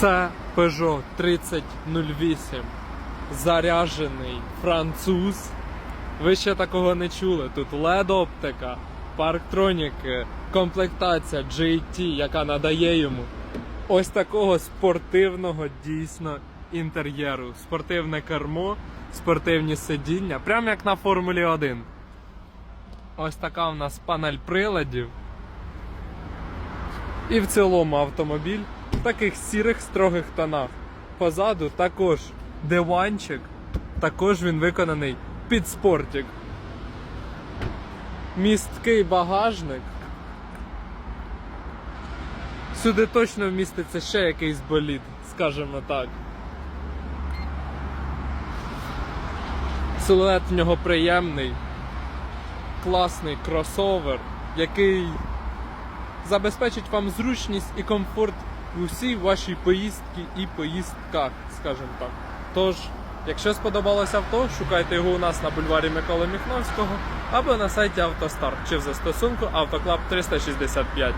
Це Peugeot 3008. Заряжений француз. Ви ще такого не чули. Тут LED оптика, парктроніки, комплектація GT, яка надає йому ось такого спортивного дійсно інтер'єру. Спортивне кермо, спортивні сидіння, прямо як на Формулі 1. Ось така в нас панель приладів. І в цілому автомобіль в таких сірих строгих тонах. Позаду також диванчик, також він виконаний під спортик. Місткий багажник. Сюди точно вміститься ще якийсь болід, скажімо так. Силует в нього приємний, класний кросовер, який забезпечить вам зручність і комфорт у всій вашій поїздці і поїздках, скажімо так. Тож, якщо сподобалось авто, шукайте його у нас на бульварі Миколи Міхновського або на сайті Автостар чи в застосунку Автоклаб 365.